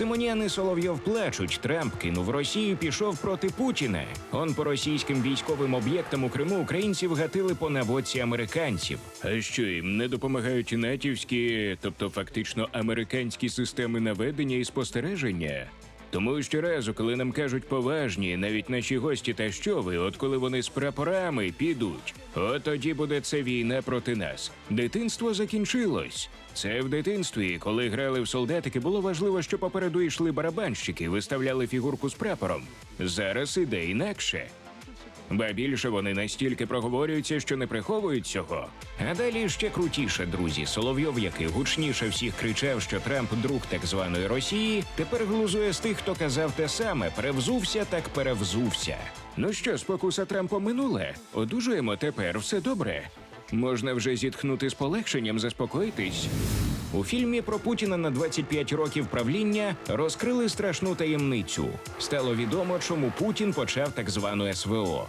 Симонян і Соловйов плачуть. Трамп кинув Росію, пішов проти Путіна. Он по російським військовим об'єктам у Криму українців гатили по наводці американців. А що їм не допомагають натівські, тобто фактично американські системи наведення і спостереження? Тому щоразу, коли нам кажуть поважні, навіть наші гості та що ви, от коли вони з прапорами підуть, от тоді буде це війна проти нас. Дитинство закінчилось. Це в дитинстві, коли грали в солдатики, було важливо, що попереду йшли барабанщики, виставляли фігурку з прапором. Зараз іде інакше. Ба більше вони настільки проговорюються, що не приховують цього. А далі ще крутіше, друзі. Соловйов, який гучніше всіх кричав, що Трамп друг так званої Росії, тепер глузує з тих, хто казав те саме: перевзувся, так перевзувся. Ну що, спокуса Трампа минуле? Одужуємо тепер, все добре. Можна вже зітхнути з полегшенням, заспокоїтись. У фільмі про Путіна на 25 років правління розкрили страшну таємницю. Стало відомо, чому Путін почав так звану СВО.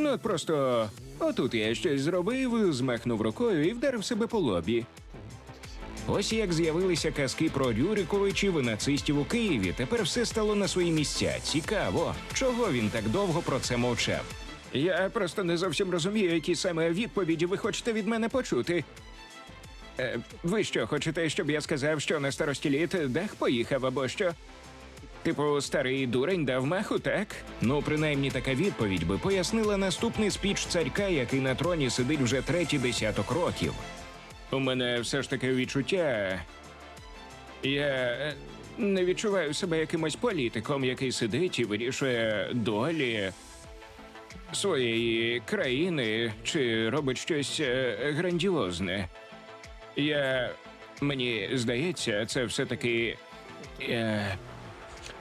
Ну, просто отут я щось зробив, змахнув рукою і вдарив себе по лобі. Ось як з'явилися казки про Рюриковичів і нацистів у Києві. Тепер все стало на свої місця. Цікаво, чого він так довго про це мовчав. Я просто не зовсім розумію, які саме відповіді ви хочете від мене почути. Е, ви що, хочете, щоб я сказав, що на старості літ дах поїхав або що? Типу, старий дурень дав маху, так? Ну, принаймні така відповідь би пояснила наступний спіч царька, який на троні сидить вже третій десяток років. У мене все ж таке відчуття. Я е, не відчуваю себе якимось політиком, який сидить і вирішує долі своєї країни чи робить щось е, грандіозне. Я мені здається, це все-таки е,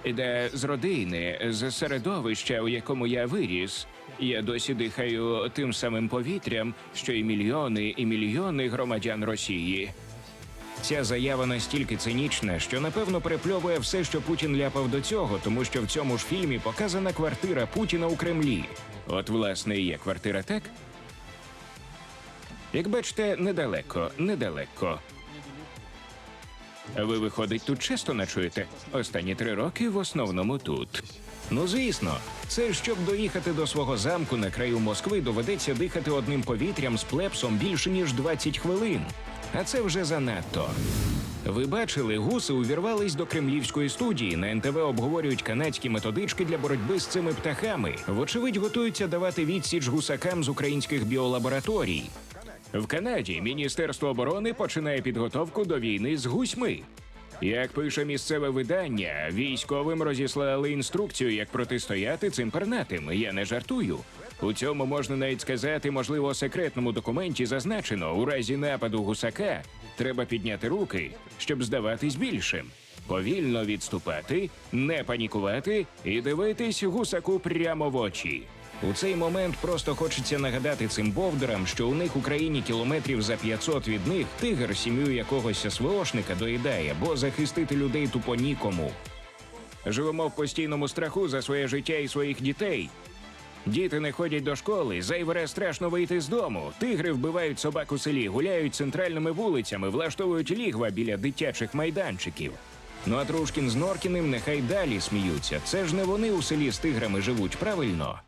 іде з родини, з середовища, у якому я виріс. Я досі дихаю тим самим повітрям, що і мільйони і мільйони громадян Росії. Ця заява настільки цинічна, що напевно перепльовує все, що Путін ляпав до цього, тому що в цьому ж фільмі показана квартира Путіна у Кремлі. От, власне, і є квартира, так? Як бачите, недалеко, недалеко. Ви, виходить, тут часто ночуєте? Останні три роки в основному тут. Ну, звісно, це щоб доїхати до свого замку на краю Москви, доведеться дихати одним повітрям з плепсом більше ніж 20 хвилин. А це вже занадто. Ви бачили, гуси увірвались до кремлівської студії. На НТВ обговорюють канадські методички для боротьби з цими птахами. Вочевидь, готуються давати відсіч гусакам з українських біолабораторій. В Канаді Міністерство оборони починає підготовку до війни з гусьми. Як пише місцеве видання, військовим розіслали інструкцію, як протистояти цим пернатим. Я не жартую. У цьому можна навіть сказати, можливо, секретному документі зазначено, у разі нападу гусака треба підняти руки, щоб здаватись більшим. Повільно відступати, не панікувати і дивитись гусаку прямо в очі. У цей момент просто хочеться нагадати цим бовдерам, що у них в Україні кілометрів за 500 від них тигр сім'ю якогось СВОшника доїдає, бо захистити людей тупо нікому. Живемо в постійному страху за своє життя і своїх дітей. Діти не ходять до школи, зайвере страшно вийти з дому. Тигри вбивають собак у селі, гуляють центральними вулицями, влаштовують лігва біля дитячих майданчиків. Ну а Трушкін з Норкіним нехай далі сміються. Це ж не вони у селі з тиграми живуть, правильно?